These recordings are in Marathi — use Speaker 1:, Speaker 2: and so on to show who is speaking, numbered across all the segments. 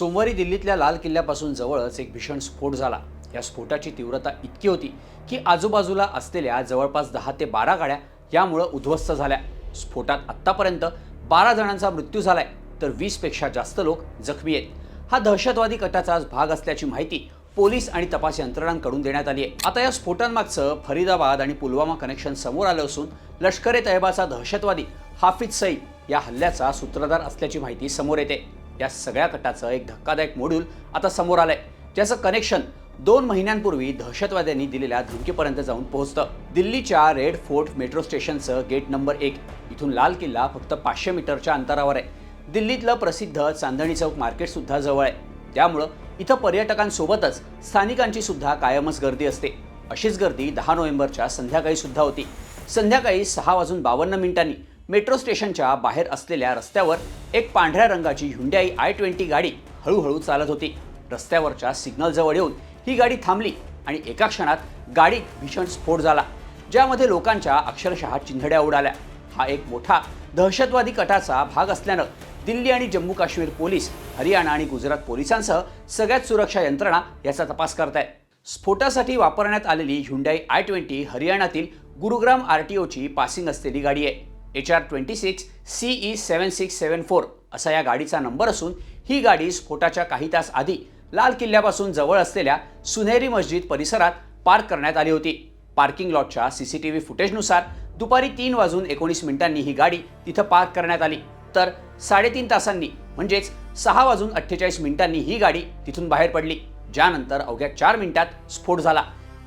Speaker 1: सोमवारी दिल्लीतल्या लाल किल्ल्यापासून जवळच एक भीषण स्फोट झाला. या स्फोटाची तीव्रता इतकी होती की आजूबाजूला असलेल्या जवळपास दहा ते बारा गाड्या यामुळं उद्ध्वस्त झाल्या. स्फोटात आत्तापर्यंत बारा जणांचा मृत्यू झालाय तर वीसपेक्षा जास्त लोक जखमी आहेत. हा दहशतवादी कटाचाच भाग असल्याची माहिती पोलीस आणि तपास यंत्रणांकडून देण्यात आली आहे. आता या स्फोटांमागचं फरीदाबाद आणि पुलवामा कनेक्शन समोर आलं असून लष्कर ए तैयबाचा दहशतवादी हाफिज सईद या हल्ल्याचा सूत्रधार असल्याची माहिती समोर येते. या सगळ्या कटाचं एक धक्कादायक मॉड्यूल आता समोर आलंय ज्याचं कनेक्शन दोन महिन्यांपूर्वी दहशतवाद्यांनी दिलेल्या धमकीपर्यंत जाऊन पोहोचतं. दिल्लीच्या रेड फोर्ट मेट्रो स्टेशनचं गेट नंबर एक इथून लाल किल्ला फक्त पाचशे मीटरच्या अंतरावर आहे. दिल्लीतलं प्रसिद्ध चांदणी चौक मार्केट सुद्धा जवळ आहे. त्यामुळं इथं पर्यटकांसोबतच स्थानिकांची सुद्धा कायमच गर्दी असते. अशीच गर्दी दहा नोव्हेंबरच्या संध्याकाळी सुद्धा होती. संध्याकाळी सहा वाजून बावन्न मिनिटांनी मेट्रो स्टेशनच्या बाहेर असलेल्या रस्त्यावर एक पांढऱ्या रंगाची हुंड्याई आय ट्वेंटी गाडी हळूहळू चालत होती. रस्त्यावरच्या सिग्नलजवळ येऊन ही गाडी थांबली आणि एका क्षणात गाडीत भीषण स्फोट झाला ज्यामध्ये लोकांच्या अक्षरशः चिंधड्या उडाल्या. हा एक मोठा दहशतवादी कटाचा भाग असल्यानं दिल्ली आणि जम्मू काश्मीर पोलीस हरियाणा आणि गुजरात पोलिसांसह सगळ्याच सुरक्षा यंत्रणा याचा तपास करतायत. स्फोटासाठी वापरण्यात आलेली हुंडाई आय ट्वेंटी हरियाणातील गुरुग्राम आर टी ओची पासिंग असलेली गाडी आहे. H R twenty six C E seven six seven four असा या गाडीचा नंबर असून ही गाडी स्फोटाच्या काही तास आधी लाल किल्ल्यापासून जवळ असलेल्या सुनेरी मस्जिद परिसरात पार्क करण्यात आली होती. पार्किंग लॉटच्या सी सी टी व्ही फुटेजनुसार दुपारी तीन वाजून एकोणीस मिनिटांनी ही गाडी तिथं पार्क करण्यात आली. तर साडेतीन तासांनी म्हणजेच सहा वाजून अठ्ठेचाळीस मिनिटांनी ही गाडी तिथून बाहेर पडली ज्यानंतर अवघ्या चार मिनिटात स्फोट झाला.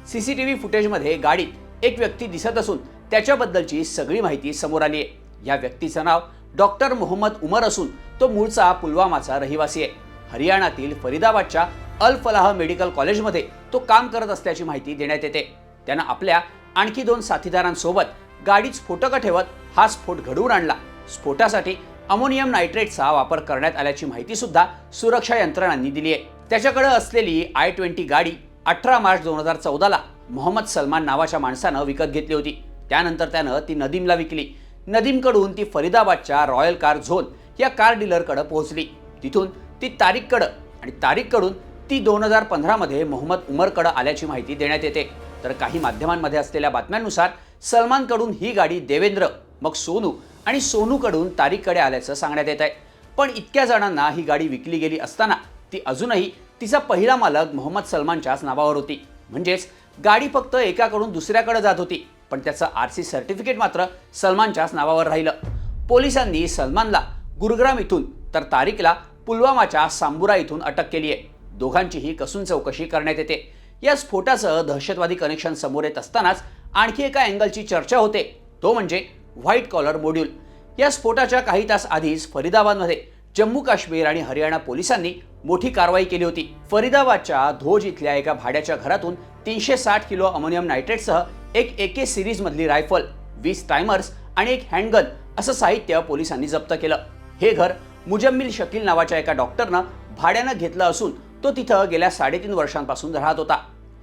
Speaker 1: सी सी टी व्ही फुटेजमध्ये गाडीत एक व्यक्ती दिसत असून त्याच्याबद्दलची सगळी माहिती समोर आली आहे. या व्यक्तीचं नाव डॉक्टर मोहम्मद उमर असून तो मूळचा पुलवामाचा रहिवासी आहे. हरियाणातील फरीदाबादच्या अल फलाह मेडिकल कॉलेजमध्ये तो काम करत असल्याची माहिती देण्यात येते. त्यानं आपल्या आणखी दोन साथीदारांसोबत गाडीत स्फोटकं ठेवत हा स्फोट घडवून आणला. स्फोटासाठी अमोनियम नायट्रेटचा वापर करण्यात आल्याची माहिती सुद्धा सुरक्षा यंत्रणांनी दिली आहे. त्याच्याकडे असलेली आय ट्वेंटी गाडी अठरा मार्च दोन हजार चौदाला मोहम्मद सलमान नावाच्या माणसानं विकत घेतली होती. त्यानंतर त्यानं ती नदीमला विकली. नदीमकडून ती फरीदाबादच्या रॉयल कार झोन या कार डीलरकडे पोहोचली. तिथून ती तारीखकडं आणि तारीखकडून ती दोन हजार पंधरामध्ये मोहम्मद उमरकडं आल्याची माहिती देण्यात येते. तर काही माध्यमांमध्ये असलेल्या बातम्यांनुसार सलमानकडून ही गाडी देवेंद्र मग सोनू आणि सोनूकडून तारीखकडे आल्याचं सांगण्यात येत आहे पण इतक्या जणांना ही गाडी विकली गेली असताना ती अजूनही तिचा पहिला मालक मोहम्मद सलमानच्याच नावावर होती. म्हणजेच गाडी फक्त एकाकडून दुसऱ्याकडे जात होती. पण त्याचं आर सी सर्टिफिकेट मात्र सलमानच्याच नावावर राहिलं. पोलिसांनी सलमानला गुरुग्राम इथून तर तारिकला पुलवामाच्या सांबुरा इथून अटक केली आहे. दोघांचीही कसून चौकशी करण्यात येते. या स्फोटाचं दहशतवादी कनेक्शन समोर येत असतानाच आणखी एका अँगलची चर्चा होते. तो म्हणजे व्हाईट कॉलर मॉड्यूल या स्फोटाच्या काही तास आधीच फरीदाबादमध्ये जम्मू काश्मीर आणि हरियाणा पोलिसांनी मोठी कारवाई केली होती. फरीदाबादच्या धोज इथल्या एका भाड्याच्या घरातून तीनशे साठ किलो अमोनियम नायट्रेटसह एक ए के सिरीजमधली रायफल वीस टायमर्स आणि एक हँडगन असं साहित्य पोलिसांनी जप्त केलं. हे घर मुजम्मिल शकील नावाच्या एका डॉक्टरनं भाड्यानं घेतलं असून तो तिथं गेल्या साडेतीन वर्षांपासून राहत होता.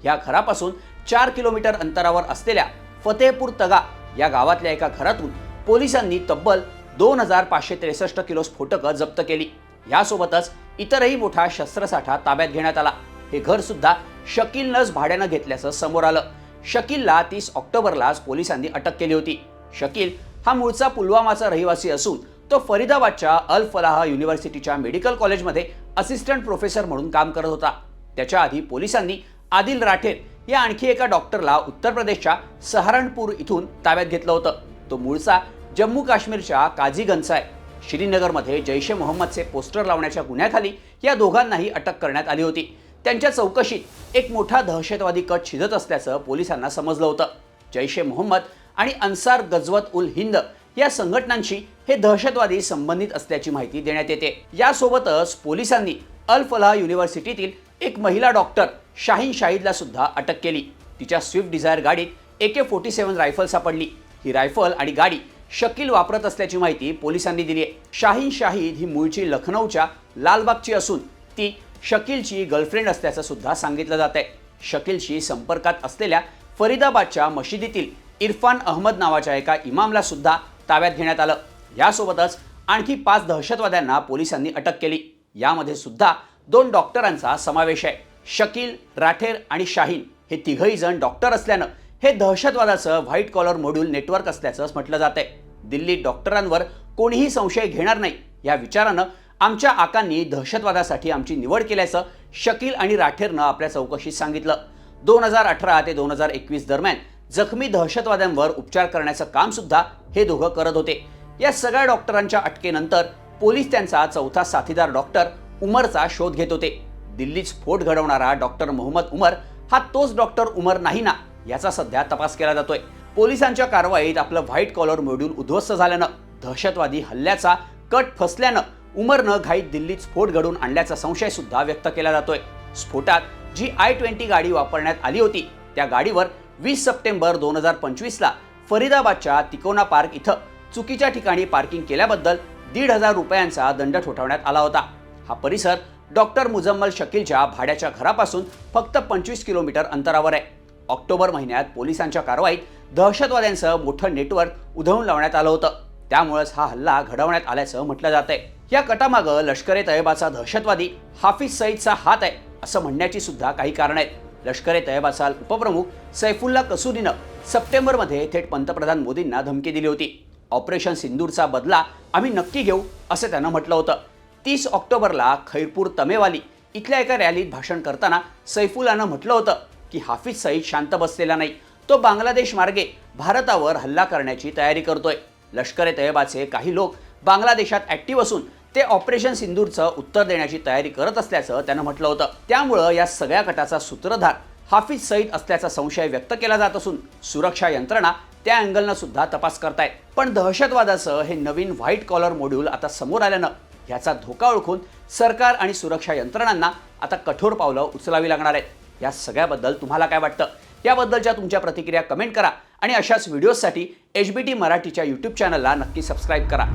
Speaker 1: या घरापासून चार किलोमीटर अंतरावर असलेल्या फतेहपूर तगा या गावातल्या एका घरातून पोलिसांनी तब्बल दोन हजार पाचशे त्रेसष्ट किलो स्फोटकं जप्त केली. यासोबतच इतरही मोठा शस्त्रसाठा ताब्यात घेण्यात आला. हे घर सुद्धा शकीलनंच भाड्यानं घेतल्याचं समोर आलं. शकीलला तीस ऑक्टोबरलाच पोलिसांनी अटक केली होती. शकील हा मूळचा पुलवामाचा रहिवासी असून तो फरीदाबादच्या अल फलाह युनिव्हर्सिटीच्या मेडिकल कॉलेजमध्ये असिस्टंट प्रोफेसर म्हणून काम करत होता. त्याच्या आधी पोलिसांनी आदिल राठेर या आणखी एका डॉक्टरला उत्तर प्रदेशच्या सहारणपूर इथून ताब्यात घेतलं होतं. तो मूळचा जम्मू काश्मीरच्या काझीगंजचा आहे. श्रीनगरमध्ये जैश ए मोहम्मदचे पोस्टर लावण्याच्या गुन्ह्याखाली या दोघांनाही अटक करण्यात आली होती. त्यांच्या चौकशीत एक मोठा दहशतवादी कट शिजत असल्याचं पोलिसांना समजलं होतं. जैश ए मोहम्मद आणि अन्सार गजवत उल हिंद या संघटनांशी हे दहशतवादी संबंधित असल्याची माहिती देण्यात येते. यासोबतच पोलिसांनी अल फलाह युनिव्हर्सिटीतील एक महिला डॉक्टर शाहीन शाहिदला सुद्धा अटक केली. तिच्या स्विफ्ट डिझायर गाडीत A K forty seven rifle सापडली. ही रायफल आणि गाडी शकील वापरत असल्याची माहिती पोलिसांनी दिली आहे. शाहीन शाहीद ही मूळची लखनौच्या लालबागची असून ती शकीलची गर्लफ्रेंड असल्याचं सुद्धा सांगितलं जात आहे शकीलशी संपर्कात असलेल्या फरीदाबादच्या मशिदीतील इरफान अहमद नावाच्या एका इमामला सुद्धा ताब्यात घेण्यात आलं. यासोबतच आणखी पाच दहशतवाद्यांना पोलिसांनी अटक केली. यामध्ये सुद्धा दोन डॉक्टरांचा समावेश आहे. शकील राठेर आणि शाहीन हे तिघही जण डॉक्टर असल्यानं हे दहशतवादाचं व्हाईट कॉलर मॉड्यूल नेटवर्क असल्याचं म्हटलं जात आहे दिल्लीत डॉक्टरांवर कोणीही संशय घेणार नाही या विचारानं आमच्या आकांनी दहशतवादासाठी आमची निवड केल्याचं शकील आणि राठेरनं आपल्या चौकशीत सांगितलं. दोन हजार अठरा ते दोन हजार एकवीस दरम्यान जखमी दहशतवाद्यांवर उपचार करण्याचं काम सुद्धा हे दोघं करत होते. या सगळ्या डॉक्टरांच्या अटकेनंतर पोलीस त्यांचा चौथा साथीदार डॉक्टर उमरचा शोध घेत होते. दिल्लीत स्फोट घडवणारा डॉक्टर मोहम्मद उमर हा तोच डॉक्टर उमर नाही ना याचा सध्या तपास केला जातोय. पोलिसांच्या कारवाईत आपलं व्हाईट कॉलर मॉड्यूल उद्ध्वस्त झाल्यानं दहशतवादी हल्ल्याचा कट फसल्यानं उमरनं घाईत दिल्लीत स्फोट घडवून आणल्याचा संशय सुद्धा व्यक्त केला जातोय. स्फोटात जी आय ट्वेंटी गाडी वापरण्यात आली होती त्या गाडीवर वीस सप्टेंबर दोन हजार पंचवीसला फरीदाबादच्या तिकोना पार्क इथं चुकीच्या ठिकाणी पार्किंग केल्याबद्दल दीड हजार रुपयांचा दंड ठोठावण्यात आला होता. हा परिसर डॉक्टर मुजम्मल शकीलच्या भाड्याच्या घरापासून फक्त पंचवीस किलोमीटर अंतरावर आहे. ऑक्टोबर महिन्यात पोलिसांच्या कारवाईत दहशतवाद्यांचं मोठं नेटवर्क उधळून लावण्यात आलं होतं. त्यामुळेच हा हल्ला घडवण्यात आल्याचं म्हटलं जात आहे या कटामागं लष्कर ए तयबाचा दहशतवादी हाफिज सईदचा हात आहे असं म्हणण्याची सुद्धा काही कारण आहेत. लष्कर ए तयबाचा उपप्रमुख सैफुल्ला कसुरीनं सप्टेंबरमध्ये थेट पंतप्रधान मोदींना धमकी दिली होती. ऑपरेशन सिंदूरचा बदला आम्ही नक्की घेऊ असं त्यानं म्हटलं होतं. तीस ऑक्टोबरला खैरपूर तमेवाली इथल्या एका रॅलीत भाषण करताना सैफुल्लानं म्हटलं होतं की हाफिज सईद शांत बसलेला नाही. तो बांगलादेश मार्गे भारतावर हल्ला करण्याची तयारी करतोय. लष्कर ए तयबाचे काही लोक बांगलादेशात ॲक्टिव्ह असून ते ऑपरेशन सिंदूरचं उत्तर देण्याची तयारी करत असल्याचं त्यानं म्हटलं होतं. त्यामुळं या सगळ्या गटाचा सूत्रधार हाफिज सईद असल्याचा संशय व्यक्त केला जात असून सुरक्षा यंत्रणा त्या अँगलनं सुद्धा तपास करतायत. पण दहशतवादाचं हे नवीन व्हाईट कॉलर मॉड्यूल आता समोर आल्यानं ह्याचा धोका ओळखून सरकार आणि सुरक्षा यंत्रणांना आता कठोर पावलं उचलावी लागणार आहेत. या सगळ्याबद्दल तुम्हाला काय वाटतं? याबद्दलच्या तुमच्या प्रतिक्रिया कमेंट करा आणि अशाच व्हिडिओजसाठी एच बी टी मराठीच्या यूट्यूब चॅनलला नक्की सबस्क्राईब करा.